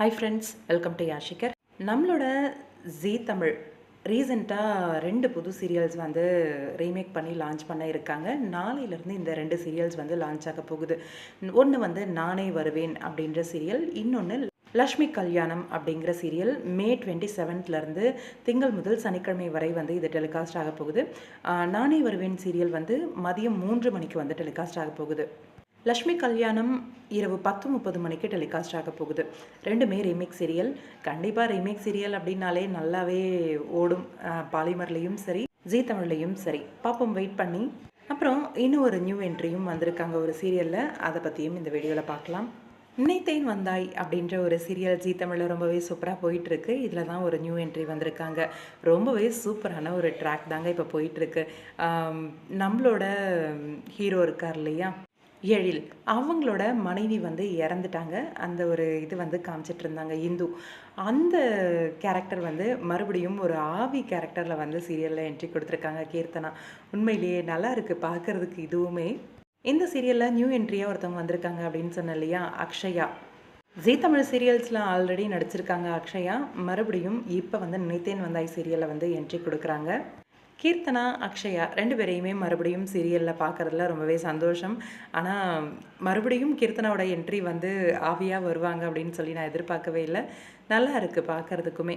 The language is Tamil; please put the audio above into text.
ஹாய் ஃப்ரெண்ட்ஸ் வெல்கம் டு யாஷிகர் நம்மளோட ஜீ தமிழ். ரீசெண்டாக ரெண்டு புது சீரியல்ஸ் வந்து ரீமேக் பண்ணி லான்ச் பண்ண இருக்காங்க. நாளையிலேருந்து இந்த ரெண்டு சீரியல்ஸ் வந்து லான்ச் ஆக போகுது. ஒன்று வந்து நானே வருவேன் அப்படின்ற சீரியல் இன்னொன்று லக்ஷ்மி கல்யாணம் அப்படிங்கிற சீரியல் மே டுவெண்ட்டி செவன்த்லேருந்து திங்கள் முதல் சனிக்கிழமை வரை வந்து இது டெலிகாஸ்ட் ஆக போகுது. நானே வருவேன் சீரியல் வந்து மதியம் மூன்று மணிக்கு வந்து டெலிகாஸ்ட் ஆக போகுது. லக்ஷ்மி கல்யாணம் இரவு பத்து முப்பது மணிக்கு டெலிகாஸ்ட் ஆக போகுது. ரெண்டுமே ரீமேக் சீரியல் கண்டிப்பாக ரீமேக் சீரியல் அப்படின்னாலே நல்லாவே ஓடும். பாலிமர்லேயும் சரி ஜீ தமிழ்லையும் சரி. பாப்போம் வெயிட் பண்ணி. அப்புறம் இன்னும் ஒரு நியூ என்ட்ரியும் வந்திருக்காங்க ஒரு சீரியலில் அதை பற்றியும் இந்த வீடியோவில் பார்க்கலாம். நினைத்தேன் வந்தாய் அப்படின்ற ஒரு சீரியல் ஜீ தமிழில் ரொம்பவே சூப்பராக போயிட்டுருக்கு. இதில் தான் ஒரு நியூ என்ட்ரி வந்திருக்காங்க. ரொம்பவே சூப்பரான ஒரு ட்ராக் தாங்க இப்போ போயிட்டுருக்கு. நம்மளோட ஹீரோ இருக்கார் இல்லையா? எழில் அவங்களோட மனைவி வந்து இறந்துட்டாங்க. அந்த ஒரு இது வந்து காமிச்சிட்டு இருந்தாங்க இந்து. அந்த கேரக்டர் வந்து மறுபடியும் ஒரு ஆவி கேரக்டரில் வந்து சீரியலில் என்ட்ரி கொடுத்துருக்காங்க கீர்த்தனா. உண்மையிலேயே நல்லா இருக்குது பார்க்குறதுக்கு இதுவுமே. இந்த சீரியலில் நியூ என்ட்ரியாக ஒருத்தவங்க வந்திருக்காங்க அப்படின்னு சொன்னேன் இல்லையா? அக்ஷயா. ஜீ தமிழ் சீரியல்ஸில் ஆல்ரெடி நடிச்சிருக்காங்க அக்ஷயா. மறுபடியும் இப்போ வந்து நினைத்தேன் வந்தாய் சீரியலில் வந்து என்ட்ரி கொடுக்குறாங்க. கீர்த்தனா அக்ஷயா ரெண்டு பேரையுமே மறுபடியும் சீரியலில் பார்க்குறதுல ரொம்பவே சந்தோஷம். ஆனால் மறுபடியும் கீர்த்தனாவோட என்ட்ரி வந்து ஆவியாக வருவாங்க அப்படின்னு சொல்லி நான் எதிர்பார்க்கவே இல்லை. நல்லா இருக்குது பார்க்குறதுக்குமே